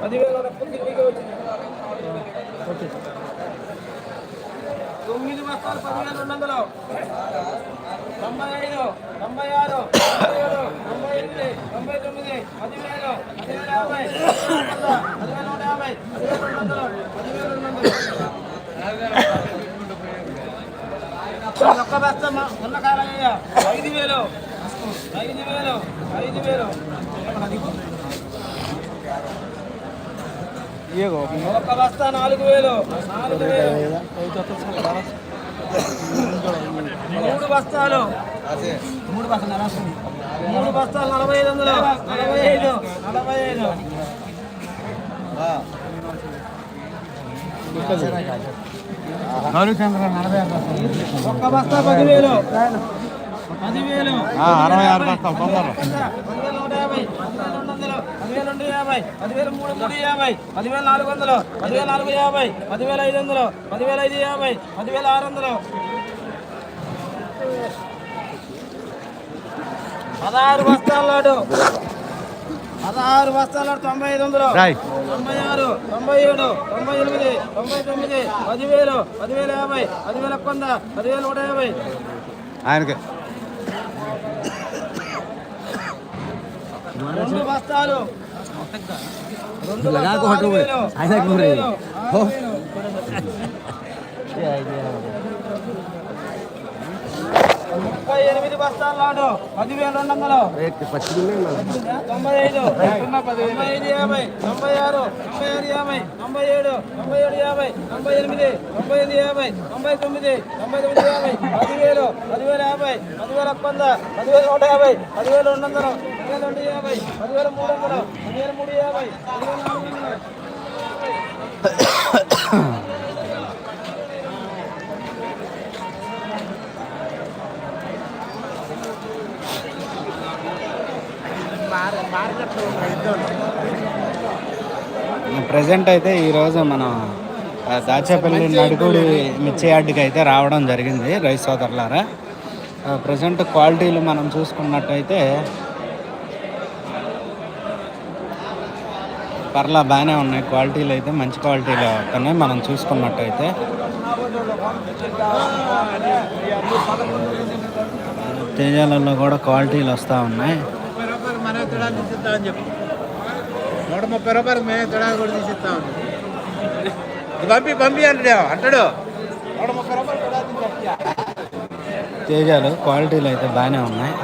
పదివేల పుట్టినకి వచ్చింది. తొమ్మిది బస్తాలు పదివేల రెండు వందలు. తొంభై ఐదు తొంభై ఆరు తొంభై ఏడు తొంభై ఎనిమిది తొంభై తొమ్మిది పదివేలు పదివేల యాభై పదివేల నూట యాభై పదివేల రెండు వందలు పదివేల రెండు వందలు. ఒక్క బస్తా ఉన్న కాలయ్య ఐదు వేలు ఐదు వేలు ఐదు వేలు. బస్తా నాలుగు వేలు. మూడు బస్తాలు. మూడు బస్తాలు మూడు బస్తాలు నలభై ఐదు వందలు. నలభై ఐదు. నలభై ఐదు. ఒక్క బస్తా పదివేలు. పదివేలు. అరవై ఆరు బస్తాలు తొందర పదివేల నూట యాభై పదివేల రెండు వందలు పదివేల రెండు యాభై పదివేల మూడు మూడు యాభై పదివేల నాలుగు వందలు పదివేల నాలుగు యాభై పదివేల ఐదు వందలు పదివేల ఐదు యాభై పదివేల ఆరు వందలు. పదహారు బస్తాల లాడు పదహారు బస్తాల తొంభై ఐదు వందలు. తొంభై ఆరు తొంభై ఏడు తొంభై ఎనిమిది తొంభై తొమ్మిది పదివేలు పదివేల యాభై పదివేల వంద పదివేల నూట యాభై. ఆయనకి. రెండు బస్తాలు. బస్తాలు ఆరు వేలు. ఆరు వేలు. ఆరు వేలు. ముప్పై ఎనిమిది బస్తాలు నాడు పదివేల రెండు వందలు. తొంభై ఐదు. తొంభై ఐదు యాభై. తొంభై ఆరు. తొంభై ఆరు యాభై. తొంభై ఏడు. తొంభై ఏడు యాభై. తొంభై ఎనిమిది. తొంభై ఎనిమిది యాభై. తొంభై తొమ్మిది. తొంభై తొమ్మిది యాభై. పదివేలు. పదివేల యాభై. పదివేల ఒక్క వంద పదివేల నూట యాభై. పదివేల రెండు వందలు. రెండు యాభై. పదివేల మూడు వందలు. పదివేల మూడు యాభై. పదివేల నాలుగు వందలు. ప్రజెంట్ అయితే ఈరోజు మనం దాచేపల్లి నడుగుడి మిర్చి యార్డ్కి అయితే రావడం జరిగింది రైస్ సోదరులారా. ప్రజెంట్ క్వాలిటీలు మనం చూసుకున్నట్టయితే పర్లా బాగానే ఉన్నాయి. క్వాలిటీలు అయితే మంచి క్వాలిటీలు ఉన్నాయి. మనం చూసుకున్నట్టయితే. తేజాలలో కూడా క్వాలిటీలు వస్తూ ఉన్నాయి. నూట ముప్పై రూపాయలు మేమే తొడా కూడా తీసిస్తామని ఇది పంపి పంపి అంటాడు అంటాడు. నూట ముప్పై రూపాయలు తేజాలు క్వాలిటీలు అయితే బాగానే ఉన్నాయి.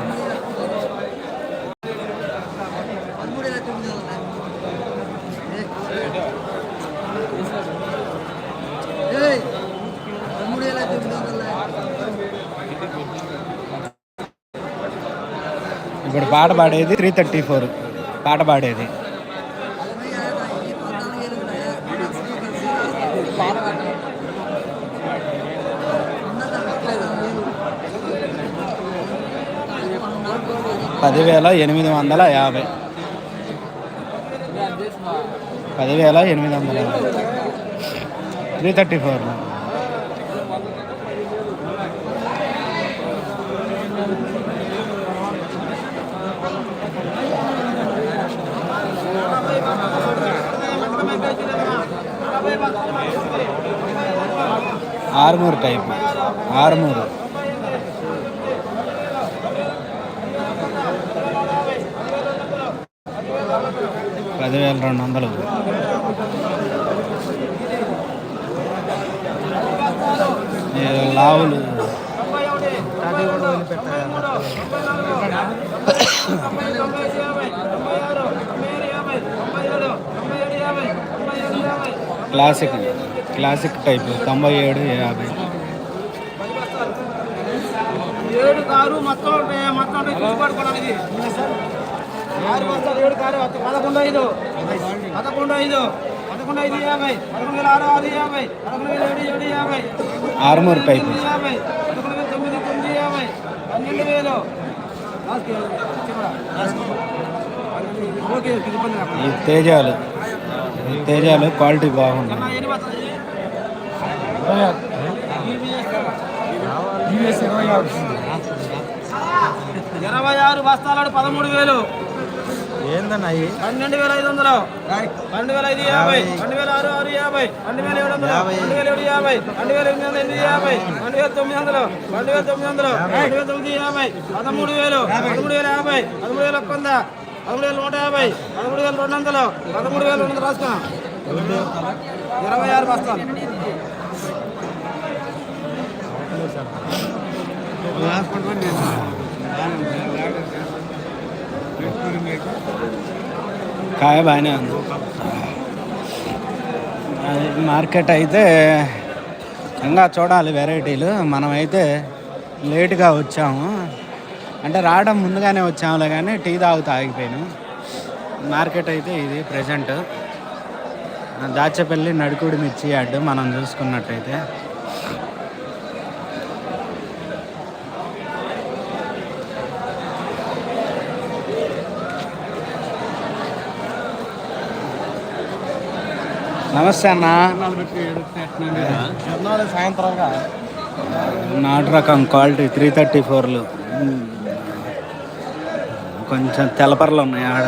ఇప్పుడు పాట పాడేది త్రీ థర్టీ ఫోర్ పాట పాడేది. పదివేల ఎనిమిది వందల యాభై. పదివేల ఎనిమిది వందల యాభై. Three thirty four Armoor type. Armoor. పదివేల రెండు వందలు. లావులు. క్లాసిక్ క్లాసిక్ టైప్ తొంభై ఏడు యాభై. ఏడు కారు మొత్తం మొత్తం ఉంటాయి చూసి పడుకోవడం ఇది. ఆరు బస్తాలు ఏడు కారు మొత్తం పదకొండు ఐదు. పదకొండు ఐదు పదకొండు ఐదు యాభై. పదకొండు వేల ఆరు ఆరు యాభై. పదకొండు వేల ఏడు ఏడు యాభై. ఆరుమూరు టైప్ తొమ్మిది యాభై. పదకొండు వేల తొమ్మిది తొమ్మిది యాభై. పన్నెండు వేలు. ఈ తేజాలు ఈ తేజాలు క్వాలిటీ బాగుంది ఇరవై ఆరు బస్తాలు పదమూడు వేలు. ఏందన్నా పన్నెండు వేల ఐదు వందలు. పన్నెండు వేల ఐదు యాభై. రెండు వేల ఆరు ఆరు యాభై. రెండు వేల ఏడు వందలు. రెండు వేల ఏడు యాభై. రెండు వేల ఎనిమిది వందల ఎనిమిది యాభై. రెండు వేల తొమ్మిది వందలు. రెండు వేల తొమ్మిది వందలు. రెండు వేల తొమ్మిది యాభై. పదమూడు వేలు. పదమూడు వేల యాభై. పదమూడు వేల ఒక్క వంద పదమూడు వేల నూట యాభై. పదమూడు వేల రెండు వందలు. పదమూడు వేల రెండు వందలు రాసుకున్నా. ఇరవై ఆరు బస్తాలు. కాయ బాగానే ఉంది. అది మార్కెట్ అయితే ఇంకా చూడాలి వెరైటీలు. మనమైతే లేటుగా వచ్చాము. అంటే రావడం ముందుగానే వచ్చాములే కానీ టీ తాగుతూ ఆగిపోయాను. మార్కెట్ అయితే ఇది ప్రజెంట్. దాచపల్లి నడుకుడి మిర్చి యాడ్ మనం చూసుకున్నట్టయితే. నమస్తే అన్న. సాయంత్రంగా నాటు రకం క్వాలిటీ త్రీ థర్టీ ఫోర్లు. కొంచెం తెలపరలు ఉన్నాయి ఆడ.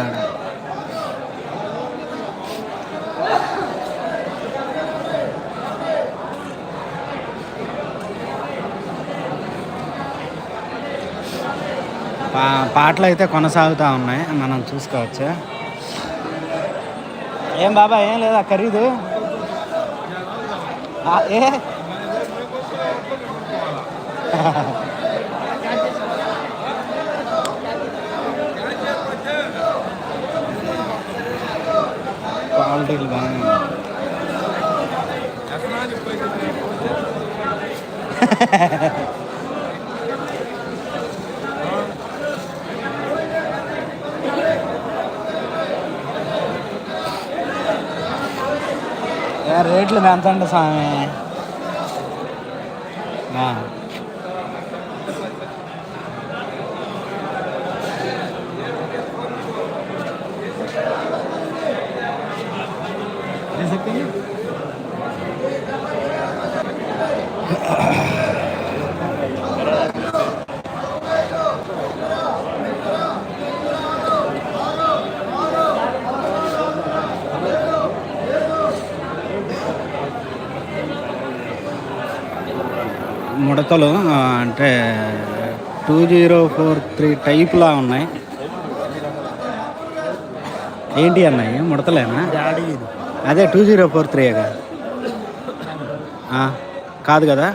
పా పాటలు అయితే కొనసాగుతూ ఉన్నాయి. మనం చూసుకోవచ్చు? ఏం బాబా ఏం లేదా? ఖరీదు? ఆ, ఏ? క్వాలిటీలు రేట్లు పెంచండి స్వామి ఆ. ముడతలు అంటే టూ జీరో ఫోర్ త్రీ టైప్లా ఉన్నాయి. ఏంటి అన్నాయి ముడతలేనా? అదే టూ జీరో ఫోర్ త్రీగా కాదు కదా?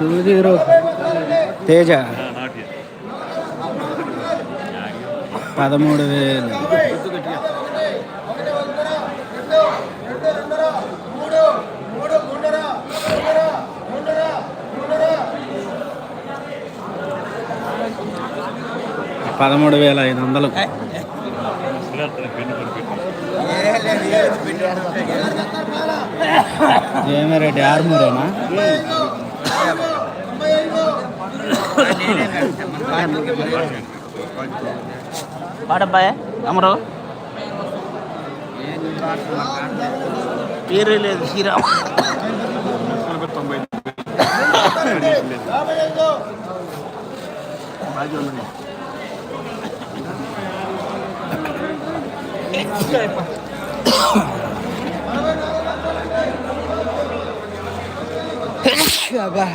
Two zero Teja. పదమూడు వేలు. పదమూడు వేల ఐదు వందలు ఏమే రెడ్డి ఆరుమూరేనా పాడబ్బాయ్ అమరు. పేరు లేదు శ్రీరామ్. అబ్బా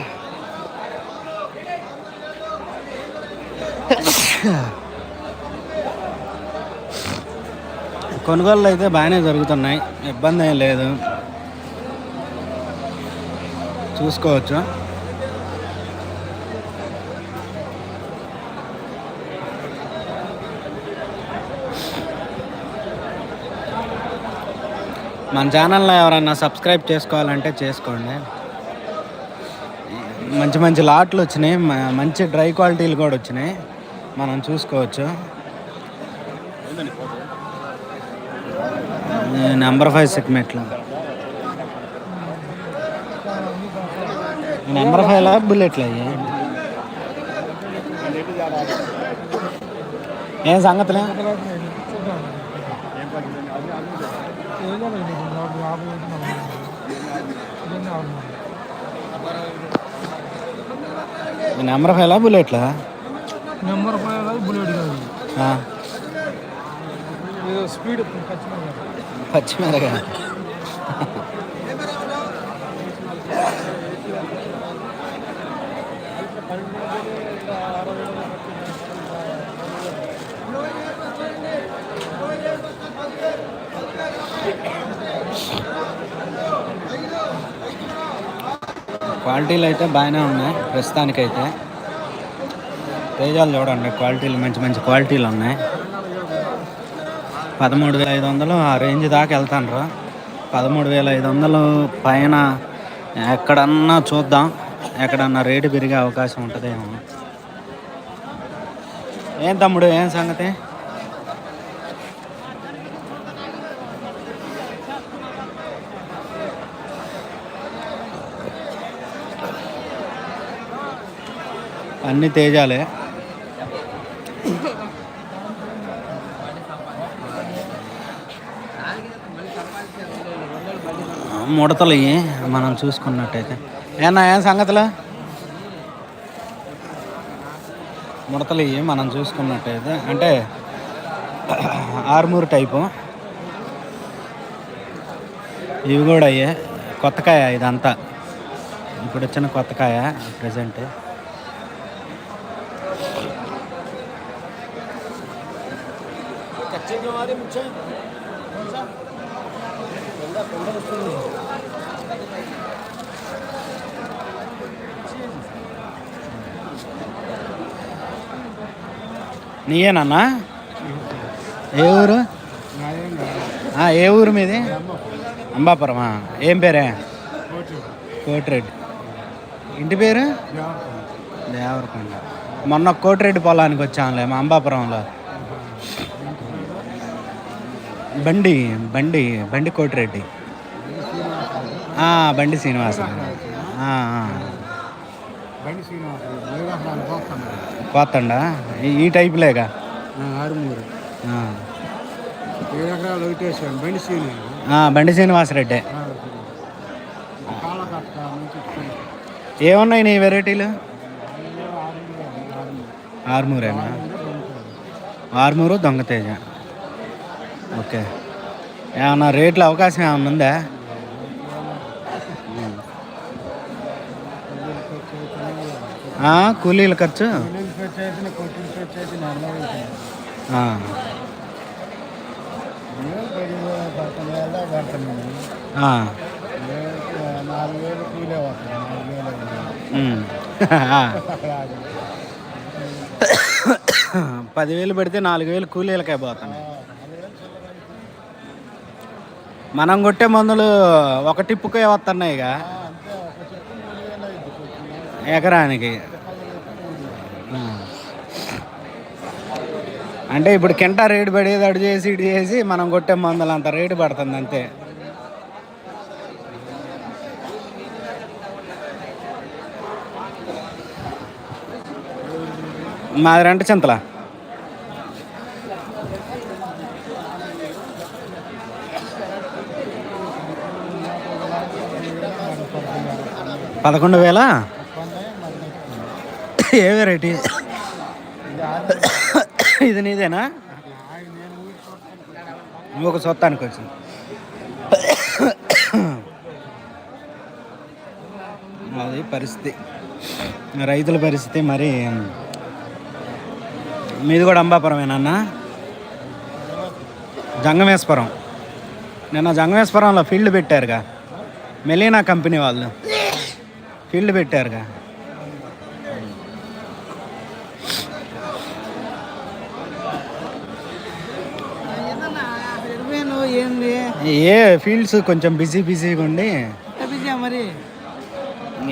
కొనుగోళ్ళు అయితే బాగానే జరుగుతున్నాయి. ఇబ్బంది ఏం లేదు. చూసుకోవచ్చు. మన ఛానల్లో ఎవరన్నా సబ్స్క్రైబ్ చేసుకోవాలంటే చేసుకోండి. మంచి మంచి లాట్లు వచ్చినాయి. మ- మంచి డ్రై క్వాలిటీలు కూడా వచ్చినాయి. మనం చూసుకోవచ్చు. నెంబర్ ఫైవ్ సెగ్మెంట్లో. నెంబర్ ఫైవ్లా బుల్లెట్లు అయ్యాయి ఏం సంగతులే? నెంబర్ ఫైవ్లా బుల్లెట్లా? నెంబర్ ఫైవ్ బుల్లెట్ కాదు. స్పీడ్ పచ్చిమిరకాయ క్వాలిటీలు అయితే బాగానే ఉన్నాయి ప్రస్తుతానికైతే. తేజాలు చూడండి క్వాలిటీలు మంచి మంచి క్వాలిటీలు ఉన్నాయి. పదమూడు వేల ఐదు వందలు ఆ రేంజ్ దాకా వెళ్తాను పదమూడు వేల ఐదు వందలు పైన ఎక్కడన్నా చూద్దాం ఎక్కడన్నా రేటు పెరిగే అవకాశం ఉంటుందేమో. ఏం తమ్ముడు ఏం సంగతి? అన్ని తేజాలే. ముడతలు మనం చూసుకున్నట్టయితే. ఏనా ఏం సంగతులు? ముడతలు ఇవి మనం చూసుకున్నట్టయితే. అంటే ఆర్మూర్ టైపు. ఇవి కూడా అయ్యే కొత్తకాయ ఇదంతా. ఇప్పుడు వచ్చిన కొత్తకాయ ప్రజెంట్ నీయేనన్నా ఏ ఊరు? ఏ ఊరు మీది? అంబాపురమా? ఏం పేరే? కోటిరెడ్డి. ఇంటి పేరు? దేవరకొండ. మొన్న కోటిరెడ్డి పొలానికి వచ్చాంలే మా అంబాపురంలో. బండి బండి బండి కోటిరెడ్డి. బండి శ్రీనివాసరావు పోతండా? ఈ- టైపులేగా? ఆరుమూరు. ఆ. ఏడు ఎకరాలు ఒకటేసాను బండి శ్రీని ఆ, బండి శ్రీనివాసరెడ్డి. ఏమున్నాయి నీ వెరైటీలు? ఆర్మూరేనా? ఆర్మూరు దొంగతేజ ఓకే. ఏమన్నా రేట్ల అవకాశం ఏమైనా ఉందా? కూలీల ఖర్చు? పదివేలు పెడితే నాలుగు వేలు కూలీలకే కూలీలకైపోతున్నాయి పడుతుంది వేల పడుతున్నాను ఆ, నాలుగు వేలు కూలే వస్తుంది నాలుగు వేలు ఉమ్. ఆ. పదివేలు పెడితే నాలుగు వేలు కూలీలకే పోతున్నాయి మనం కొట్టే మందులు ఒక టిప్పుకే వస్తున్నాయి ఇక ఎకరానికి అంటే ఇప్పుడు కింట రేటు పడేది అడు చేసి ఇటు చేసి మనం కొట్టే మందులు అంత రేటు పడుతుంది అంతే. మాది రెంట చింతల. పదకొండు వేల? ఏ వెరైటీ? ఇది నీదేనా? ఒక సొత్తానికి వచ్చింది అది పరిస్థితి. రైతుల పరిస్థితి మరి మీది కూడా అంబాపురమేనన్నా జంగమేశ్వరం. నిన్న జంగమేశ్వరంలో ఫీల్డ్ పెట్టారుగా. మెలీనా కంపెనీ వాళ్ళు. ఫీల్డ్ పెట్టారుగా. ఏంది? ఏ ఫీల్డ్స్ కొంచెం బిజీ బిజీగా ఉండి. మరి?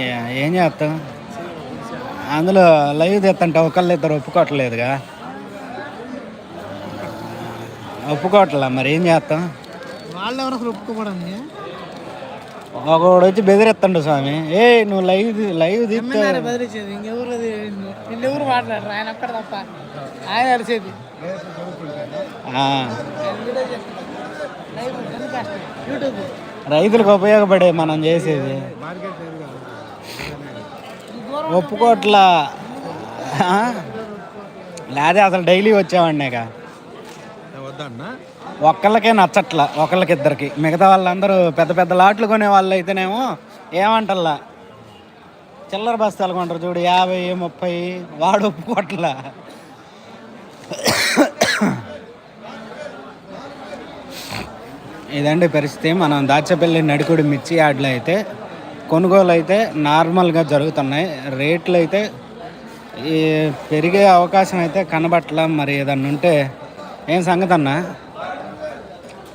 ఏ- చేస్తాం? అందులో లైవ్ తెత్తంటే ఒకళ్ళు ఇద్దరు ఒప్పుకోవట్లేదుగా. ఒప్పుకోవట్లే మరి ఏం చేస్తాం? వాళ్ళు ఎవరు అసలు ఒప్పుకోపడండి ఒకడు వచ్చి బెదిరెత్తండు స్వామి. ఏ నువ్వు లైవ్ లైవ్ తీస్తే ఇంకెవరు మాట్లాడరు. ఆయన తప్ప. ఆయన అరిచేది. రైతులకు ఉపయోగపడే మనం చేసేది. ఒప్పుకోట్లా. ఆ? లేదా అసలు డైలీ వచ్చేవాడినేగా. వద్దన్నా ఒక్కళ్ళకే నచ్చట్ల ఒకళ్ళకి ఇద్దరికి మిగతా వాళ్ళందరూ పెద్ద పెద్ద లాట్లు కొనే వాళ్ళు అయితేనేమో ఏమంటల్లా? చిల్లర బస్తాలు కొంటారు చూడు యాభై ముప్పై వాడు ఒప్పుకోట్లా. ఇదండి పరిస్థితి. మనం దాచపల్లి నడికుడి మిర్చి యార్డ్లో అయితే కొనుగోలు అయితే నార్మల్గా జరుగుతున్నాయి. రేట్లు అయితే ఈ పెరిగే అవకాశం అయితే కనబట్ల. మరి ఏదన్నా ఉంటే ఏం సంగతి అన్నా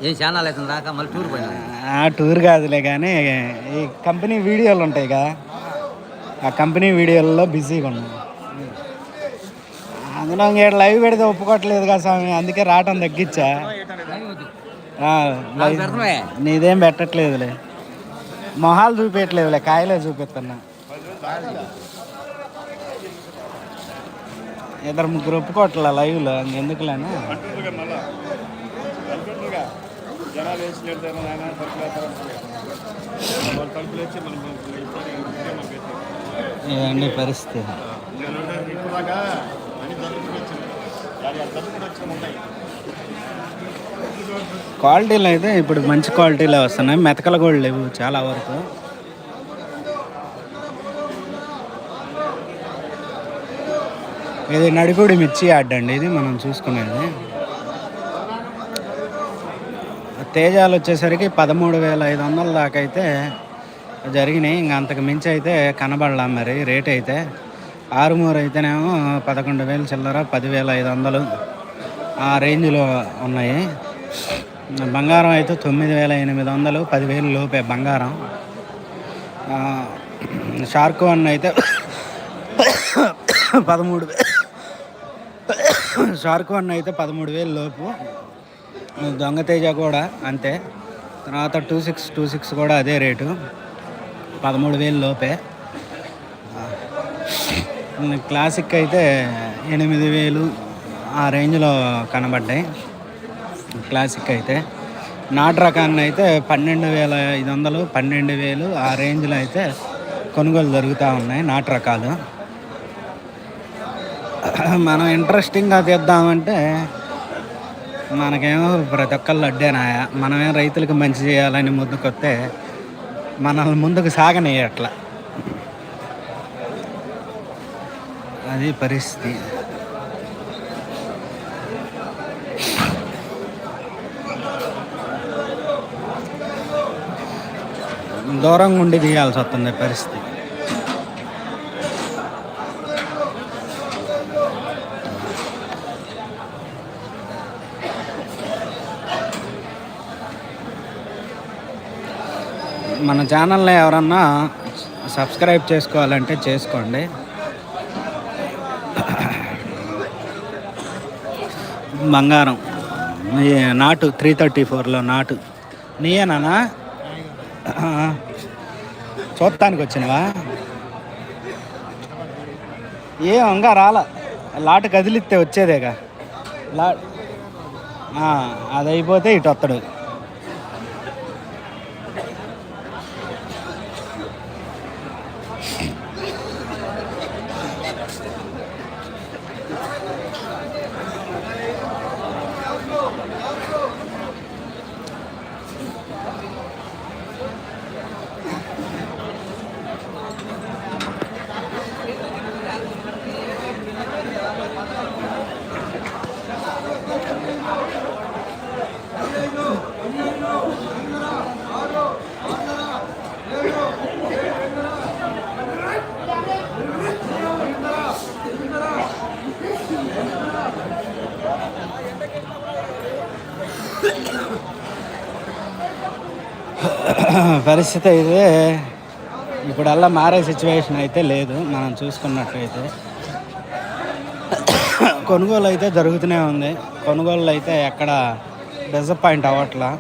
ఏం ఛానల్ అవుతుంది దాకా మళ్ళీ టూర్ పోయినా? ఆ టూర్ కాదులే కానీ ఈ కంపెనీ వీడియోలు ఉంటాయి కదా. ఆ కంపెనీ వీడియోల్లో బిజీగా ఉన్నాం. అందులో ఇంకేడు లైవ్ పెడితే ఒప్పుకోవట్లేదు కదా స్వామి అందుకే రావటం తగ్గించా. ఆ, లైవ్. నీదేం పెట్టట్లేదులే. మొహాలు చూపించట్లేదులే కాయలే చూపిస్తున్నా ఇద్దరు ముగ్గురు ఒప్పుకోవట్లే లైవ్లో ఎందుకులేనా ఇవన్నీ పరిస్థితి క్వాలిటీలు అయితే ఇప్పుడు మంచి క్వాలిటీలో వస్తున్నాయి. మెతకలు కూడా లేవు చాలా వరకు. ఇది నడిపూడి మిర్చి యాడ్ అండి. ఇది మనం చూసుకునేది. తేజాలు వచ్చేసరికి పదమూడు వేల ఐదు వందల దాకా అయితే జరిగినాయి. ఇంకా అంతకు మించి అయితే కనబడలా మరి రేట్ అయితే. ఆరుమూరు అయితేనేమో పదకొండు వేలు చిల్లర పదివేల ఐదు వందలు ఆ రేంజ్లో ఉన్నాయి. బంగారం అయితే తొమ్మిది వేల ఎనిమిది వందలు పదివేలు లోపే బంగారం. షార్క్ వన్ అయితే పదమూడు షార్క్ వన్ అయితే పదమూడు వేలు లోపు. దొంగతేజ కూడా అంతే. తర్వాత టూ సిక్స్ టూ సిక్స్ కూడా అదే రేటు. పదమూడు వేలు లోపే. క్లాసిక్ అయితే ఎనిమిది వేలు ఆ రేంజ్లో కనబడ్డాయి. క్లాసిక్ అయితే. నాటు రకాన్ని అయితే పన్నెండు వేల ఐదు వందలు పన్నెండు వేలు ఆ రేంజ్లో అయితే కొనుగోలు జరుగుతూ ఉన్నాయి నాటు రకాలు. మనం ఇంట్రెస్టింగ్గా తీద్దామంటే మనకేమో ప్రతి ఒక్కళ్ళు అడ్డేనాయ మనమేం రైతులకు మంచి చేయాలని ముందుకొస్తే మనల్ని ముందుకు సాగనేయట్లా. అది పరిస్థితి. దూరంగా ఉండి తీయాల్సి వస్తుంది పరిస్థితి. మన ఛానల్ని ఎవరన్నా సబ్స్క్రైబ్ చేసుకోవాలంటే చేసుకోండి. బంగారం. నాటు త్రీ థర్టీ ఫోర్లో నాటు. నీయేనా చూడటానికి వచ్చినవా? ఏ ఇంకా రాల. లాటు కదిలిస్తే వచ్చేదేగా. లా అది అయిపోతే ఇటు వస్తాడు పరిస్థితి అయితే ఇప్పుడల్లా మారే సిచ్యువేషన్ అయితే లేదు. మనం చూసుకున్నట్లయితే కొనుగోలు అయితే జరుగుతూనే ఉంది. కొనుగోలు అయితే ఎక్కడ డిసప్పాయింట్ అవ్వట్లా.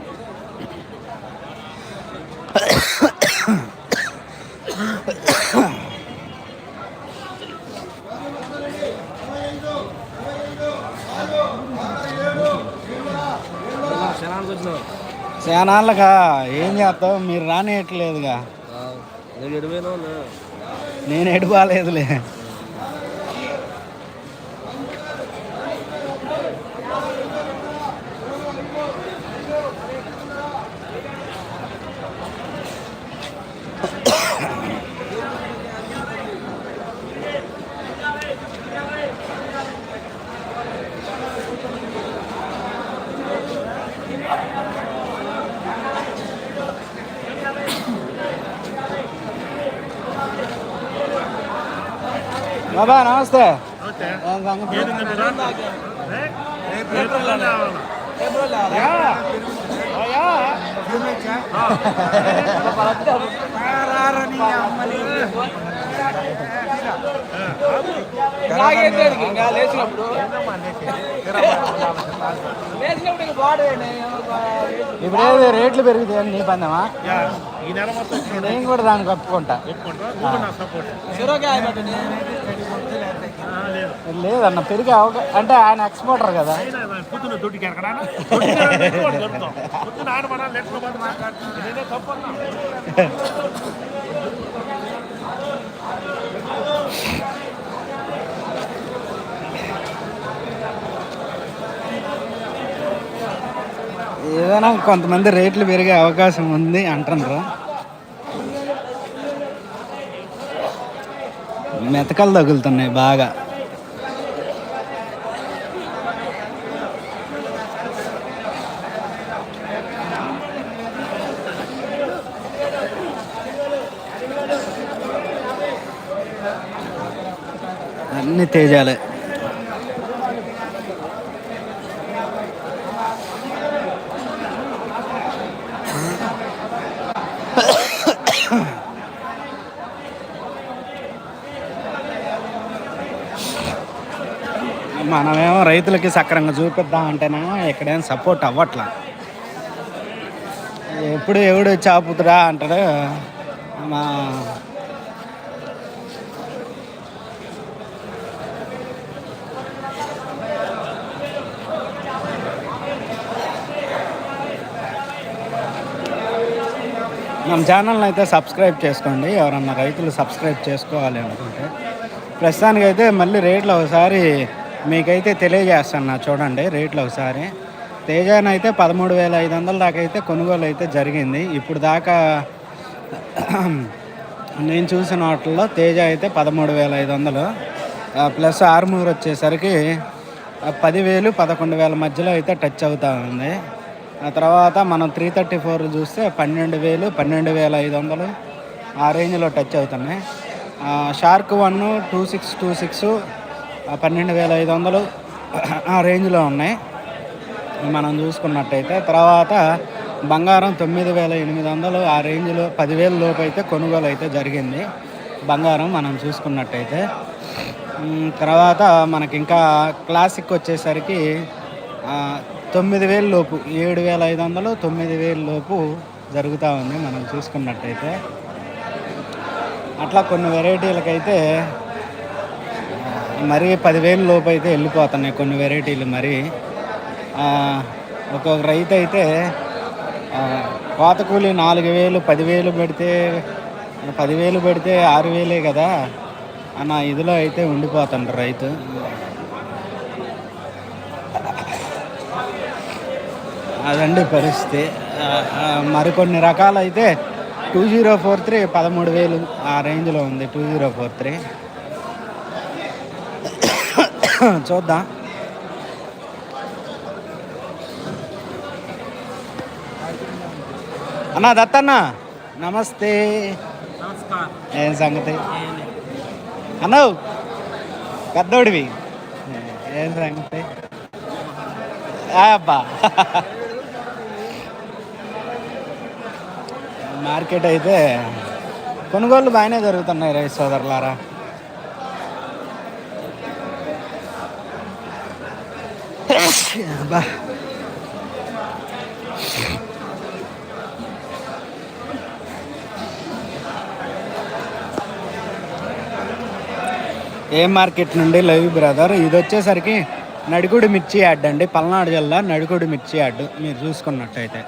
సేనాళ్ళగా ఏం చేస్తావు? మీరు రానియట్లేదుగా. నేను ఎడిపోయినా నేను ఎడుకోలేదులే బాబా నమస్తే ఏం సంగతి? నాగేంద్రుడికి ఇంకా లేచినప్పుడు లేచినప్పుడు ఇంకా బాడీ ఇప్పుడు ఏది రేట్లు పెరుగుతాయని నీ పందమా. నేను కూడా దానికి ఒప్పుకుంటా ఒప్పుకుంటావా? నువ్వు కూడా నా సపోర్ట్ చిరకాయ పెట్టండి లేదు. లేదన్న పెరిగే అవకాశం అంటే ఆయన ఎక్స్పోర్టర్ కదా. ఆయన మన లెక్కల మంది మాట్లాడుతున్నాను నేనే తప్పన్నా ఏదైనా కొంతమంది రేట్లు పెరిగే అవకాశం ఉంది అంటున్నారు. మెతకలు తగులుతున్నాయి బాగా. అన్ని తేజాలే. మనమేమో రైతులకి సక్రంగా చూపిద్దాం అంటేనేమో ఎక్కడేం సపోర్ట్ అవ్వట్లా. ఎప్పుడు ఎవడు చాపుతురా అంటాడు మా మన ఛానల్ని అయితే సబ్స్క్రైబ్ చేసుకోండి. ఎవరన్నా రైతులు సబ్స్క్రైబ్ చేసుకోవాలి అనుకుంటే. ప్రస్తుతానికైతే మళ్ళీ రేట్లు ఒకసారి మీకైతే తెలియజేస్తాను చూడండి రేట్లు ఒకసారి. తేజాన్ అయితే పదమూడు వేల ఐదు వందల దాకా అయితే కొనుగోలు అయితే జరిగింది. ఇప్పుడు దాకా నేను చూసిన వాటిల్లో తేజ అయితే పదమూడు వేల ఐదు వందలు. ప్లస్ ఆర్మూర్ వచ్చేసరికి పదివేలు పదకొండు వేల మధ్యలో అయితే టచ్ అవుతూ ఉంది. ఆ తర్వాత మనం త్రీ థర్టీ ఫోర్ చూస్తే పన్నెండు వేలు పన్నెండు వేల ఐదు వందలు ఆ రేంజ్లో టచ్ అవుతున్నాయి. Shark one two six two six పన్నెండు వేల ఐదు వందలు ఆ రేంజ్లో ఉన్నాయి. మనం చూసుకున్నట్టయితే తర్వాత బంగారం తొమ్మిది వేల ఎనిమిది వందలు ఆ రేంజ్లో పదివేల లోపు అయితే కొనుగోలు అయితే జరిగింది. బంగారం మనం చూసుకున్నట్టయితే. తర్వాత మనకి ఇంకా క్లాసిక్ వచ్చేసరికి తొమ్మిది వేల లోపు ఏడు వేల ఐదు వందలు తొమ్మిది వేల లోపు జరుగుతూ ఉంది మనం చూసుకున్నట్టయితే. అట్లా కొన్ని వెరైటీలకైతే మరీ పదివేలు లోపు అయితే వెళ్ళిపోతున్నాయి కొన్ని వెరైటీలు మరి. ఒక్కొక్క రైతు అయితే కోత కూలి నాలుగు వేలు పదివేలు పెడితే పదివేలు పెడితే ఆరు వేలే కదా అన్న ఇదిలో అయితే ఉండిపోతుండ్రు రైతు. అదండి పరిస్థితి. మరికొన్ని రకాలు అయితే టూ జీరో ఫోర్ త్రీ పదమూడు వేలు ఆ రేంజ్లో ఉంది టూ జీరో ఫోర్ త్రీ. చూద్దాం. అన్న దత్తన్న నమస్తే. ఏం సంగతి? అన్న పెద్దోడివి. ఏం సంగతి? అబ్బా. మార్కెట్ అయితే కొనుగోళ్ళు బాగానే జరుగుతున్నాయి రైతు సోదరులారా. అబ్బా ఏ మార్కెట్ నుండి లైవ్ బ్రదర్? ఇది వచ్చేసరికి నడిగుడి మిర్చి యాడ్ అండి. పల్నాడు జిల్లా నడిగుడి మిర్చి యాడ్. మీరు చూసుకున్నట్టయితే.